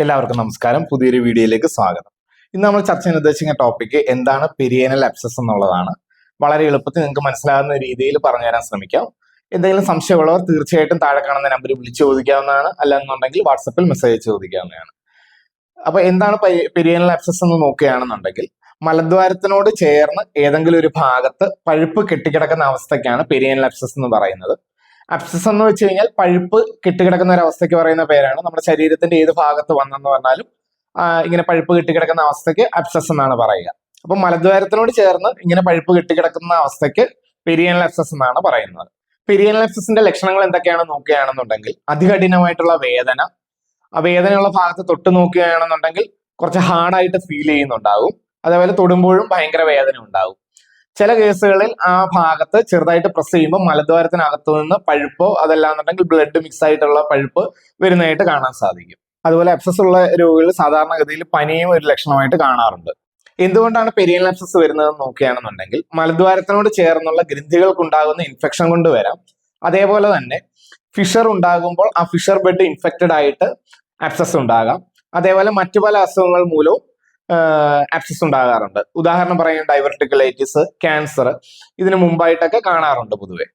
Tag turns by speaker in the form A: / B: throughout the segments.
A: എല്ലാവർക്കും നമസ്കാരം. പുതിയൊരു വീഡിയോയിലേക്ക് സ്വാഗതം. ഇന്ന് നമ്മൾ ചർച്ച ചെയ്യാൻ ഉദ്ദേശിക്കുന്ന ടോപ്പിക് എന്താണ് പെരിയനൽ അബ്സസ് എന്നുള്ളതാണ്. വളരെ എളുപ്പത്തിൽ നിങ്ങൾക്ക് മനസ്സിലാകുന്ന രീതിയിൽ പറഞ്ഞു തരാൻ ശ്രമിക്കാം. എന്തെങ്കിലും സംശയമുള്ളവർ തീർച്ചയായിട്ടും താഴെ കാണുന്ന നമ്പറിൽ വിളിച്ചു ചോദിക്കാവുന്നതാണ്. അല്ലെന്നുണ്ടെങ്കിൽ വാട്സപ്പിൽ മെസ്സേജ് ചോദിക്കാവുന്നതാണ്. അപ്പൊ എന്താണ് പെരിയനൽ അബ്സസ് എന്ന് നോക്കുകയാണെന്നുണ്ടെങ്കിൽ മലദ്വാരത്തിനോട് ചേർന്ന് ഏതെങ്കിലും ഒരു ഭാഗത്ത് പഴുപ്പ് കെട്ടിക്കിടക്കുന്ന അവസ്ഥയ്ക്കാണ് പെരിയനൽ അബ്സസ് എന്ന് പറയുന്നത്. അബ്സസ് എന്ന് വെച്ച് കഴിഞ്ഞാൽ പഴുപ്പ് കെട്ടിക്കിടക്കുന്ന ഒരു അവസ്ഥയ്ക്ക് പറയുന്ന പേരാണ്. നമ്മുടെ ശരീരത്തിന്റെ ഏത് ഭാഗത്ത് വന്നെന്ന് പറഞ്ഞാലും ഇങ്ങനെ പഴുപ്പ് കെട്ടിക്കിടക്കുന്ന അവസ്ഥയ്ക്ക് അബ്സസ് എന്നാണ് പറയുക. അപ്പൊ മലദ്വാരത്തിനോട് ചേർന്ന് ഇങ്ങനെ പഴുപ്പ് കെട്ടിക്കിടക്കുന്ന അവസ്ഥയ്ക്ക് പെരിയനൽ അബ്സസ് എന്നാണ് പറയുന്നത്. പെരിയനൽ അബ്സസിന്റെ ലക്ഷണങ്ങൾ എന്തൊക്കെയാണെന്ന് നോക്കുകയാണെന്നുണ്ടെങ്കിൽ അതികഠിനമായിട്ടുള്ള വേദന ആ വേദനയുള്ള ഭാഗത്ത് തൊട്ട് നോക്കുകയാണെന്നുണ്ടെങ്കിൽ കുറച്ച് ഹാർഡായിട്ട് ഫീൽ ചെയ്യുന്നുണ്ടാവും. അതേപോലെ തൊടുമ്പോഴും ഭയങ്കര വേദന ഉണ്ടാവും. ചില കേസുകളിൽ ആ ഭാഗത്ത് ചെറുതായിട്ട് പ്രസ് ചെയ്യുമ്പോൾ മലദ്വാരത്തിനകത്തു നിന്ന് പഴുപ്പോ അതല്ലാന്നുണ്ടെങ്കിൽ ബ്ലഡ് മിക്സ് ആയിട്ടുള്ള പഴുപ്പ് വരുന്നതായിട്ട് കാണാൻ സാധിക്കും. അതുപോലെ അബ്സസ് ഉള്ള രോഗികൾ സാധാരണഗതിയിൽ പനിയും ഒരു ലക്ഷണമായിട്ട് കാണാറുണ്ട്. എന്തുകൊണ്ടാണ് പെരിയൽ അബ്സസ് വരുന്നതെന്ന് നോക്കുകയാണെന്നുണ്ടെങ്കിൽ മലദ്വാരത്തിനോട് ചേർന്നുള്ള ഗ്രന്ഥികൾക്കുണ്ടാകുന്ന ഇൻഫെക്ഷൻ കൊണ്ട് വരാം. അതേപോലെ തന്നെ ഫിഷർ ഉണ്ടാകുമ്പോൾ ആ ഫിഷർ ബെഡ് ഇൻഫെക്റ്റഡ് ആയിട്ട് അബ്സസ് ഉണ്ടാകാം. അതേപോലെ മറ്റു പല അസുഖങ്ങൾ മൂലവും ആപ്സിസ് ഉണ്ടാകാറുണ്ട്. ഉദാഹരണം പറയാൻ ഡൈവർട്ടിക്കുലൈറ്റിസ് ക്യാൻസർ ഇതിന് മുമ്പായിട്ടൊക്കെ കാണാറുണ്ട് പൊതുവെ.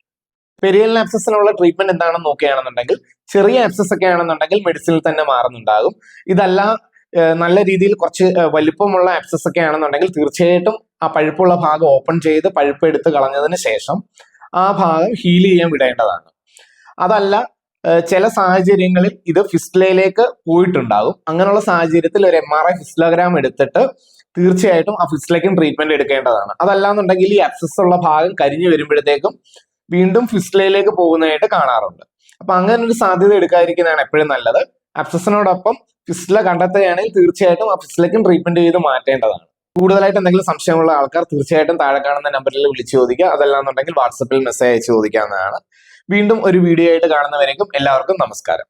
A: പെരിയൽ ആപ്സസിനുള്ള ട്രീറ്റ്മെന്റ് എന്താണെന്ന് നോക്കുകയാണെന്നുണ്ടെങ്കിൽ ചെറിയ ആപ്സസ് ഒക്കെ ആണെന്നുണ്ടെങ്കിൽ മെഡിസിനിൽ തന്നെ മാറുന്നുണ്ടാകും. ഇതല്ല നല്ല രീതിയിൽ കുറച്ച് വലിപ്പമുള്ള ആപ്സസ് ഒക്കെ ആണെന്നുണ്ടെങ്കിൽ തീർച്ചയായിട്ടും ആ പഴുപ്പുള്ള ഭാഗം ഓപ്പൺ ചെയ്ത് പഴുപ്പ് എടുത്ത് കളഞ്ഞതിന് ശേഷം ആ ഭാഗം ഹീൽ ചെയ്യാൻ വിടേണ്ടതാണ്. അതല്ല ചില സാഹചര്യങ്ങളിൽ ഇത് ഫിസ്റ്റിലയിലേക്ക് പോയിട്ടുണ്ടാകും. അങ്ങനെയുള്ള സാഹചര്യത്തിൽ ഒരു എം ആർ ഐ ഫിസ്റ്റിലോഗ്രാം എടുത്തിട്ട് തീർച്ചയായിട്ടും ആ ഫിസ്റ്റിലേക്കും ട്രീറ്റ്മെന്റ് എടുക്കേണ്ടതാണ്. അതല്ലാന്നുണ്ടെങ്കിൽ ഈ അക്സസ് ഉള്ള ഭാഗം കരിഞ്ഞു വരുമ്പോഴത്തേക്കും വീണ്ടും ഫിസ്റ്റിലയിലേക്ക് പോകുന്നതായിട്ട് കാണാറുണ്ട്. അപ്പൊ അങ്ങനെ ഒരു സാധ്യത എടുക്കാതിരിക്കുന്നതാണ് എപ്പോഴും നല്ലത്. അബ്സസിനോടൊപ്പം ഫിസ്റ്റില കണ്ടെത്തുകയാണെങ്കിൽ തീർച്ചയായിട്ടും ആ ഫിസ്റ്റിലേക്കും ട്രീറ്റ്മെന്റ് ചെയ്ത് മാറ്റേണ്ടതാണ്. കൂടുതലായിട്ട് എന്തെങ്കിലും സംശയമുള്ള ആൾക്കാർ തീർച്ചയായിട്ടും താഴെ കാണുന്ന നമ്പറിൽ വിളിച്ചു ചോദിക്കുക. അതല്ലാന്നുണ്ടെങ്കിൽ വാട്സപ്പിൽ മെസ്സേജ് അയച്ച് ചോദിക്കാവുന്നതാണ്. വീണ്ടും ഒരു വീഡിയോ ആയിട്ട് കാണുന്നവരേക്കും എല്ലാവർക്കും നമസ്കാരം.